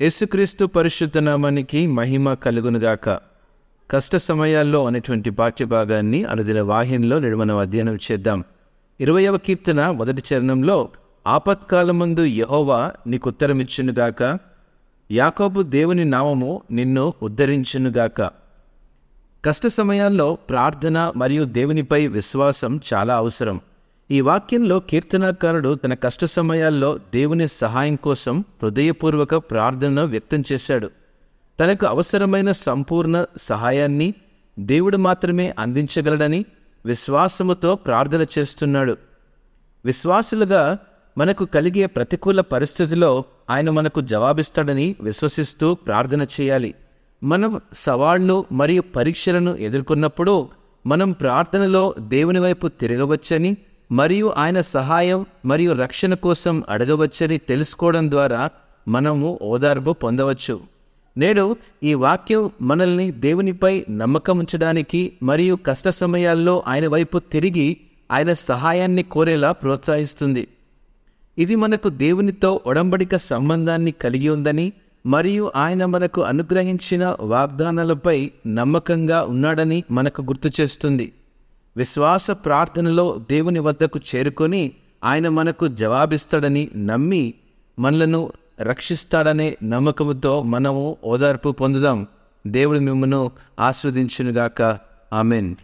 యేసుక్రీస్తు పరిశుద్ధ నామానికి మహిమ కలుగునుగాక. కష్ట సమయాల్లో అనేటువంటి పాఠ్యభాగాన్ని అనుదిన వాహినిలో నేడు మనం అధ్యయనం చేద్దాం. ఇరవయవ కీర్తన మొదటి చరణంలో ఆపత్కాలమందు యహోవా నీకు ఉత్తరమిచ్చునుగాక యాకోబు దేవుని నామము నిన్ను ఉద్ధరించునుగాక. కష్ట సమయాల్లో ప్రార్థన మరియు దేవునిపై విశ్వాసం చాలా అవసరం. ఈ వాక్యంలో కీర్తనాకారుడు తన కష్ట సమయాల్లో దేవుని సహాయం కోసం హృదయపూర్వక ప్రార్థనను వ్యక్తం చేశాడు. తనకు అవసరమైన సంపూర్ణ సహాయాన్ని దేవుడు మాత్రమే అందించగలడని విశ్వాసముతో ప్రార్థన చేస్తున్నాడు. విశ్వాసులుగా మనకు కలిగే ప్రతికూల పరిస్థితిలో ఆయన మనకు జవాబిస్తాడని విశ్వసిస్తూ ప్రార్థన చేయాలి. మనం సవాళ్ళు మరియు పరీక్షలను ఎదుర్కొన్నప్పుడు మనం ప్రార్థనలో దేవుని వైపు తిరగవచ్చని మరియు ఆయన సహాయం మరియు రక్షణ కోసం అడగవచ్చని తెలుసుకోవడం ద్వారా మనము ఓదార్పు పొందవచ్చు. నేడు ఈ వాక్యం మనల్ని దేవునిపై నమ్మకం ఉంచడానికి మరియు కష్ట సమయాల్లో ఆయన వైపు తిరిగి ఆయన సహాయాన్ని కోరేలా ప్రోత్సహిస్తుంది. ఇది మనకు దేవునితో ఒడంబడిక సంబంధాన్ని కలిగి ఉందని మరియు ఆయన మనకు అనుగ్రహించిన వాగ్దానాలపై నమ్మకంగా ఉన్నాడని మనకు గుర్తు చేస్తుంది. విశ్వాస ప్రార్థనలో దేవుని వద్దకు చేరుకొని ఆయన మనకు జవాబిస్తాడని నమ్మి మనలను రక్షిస్తాడనే నమ్మకముతో మనము ఓదార్పు పొందుదాం. దేవుడు మిమ్మను ఆస్వాదించునుగాక ఆమెన్.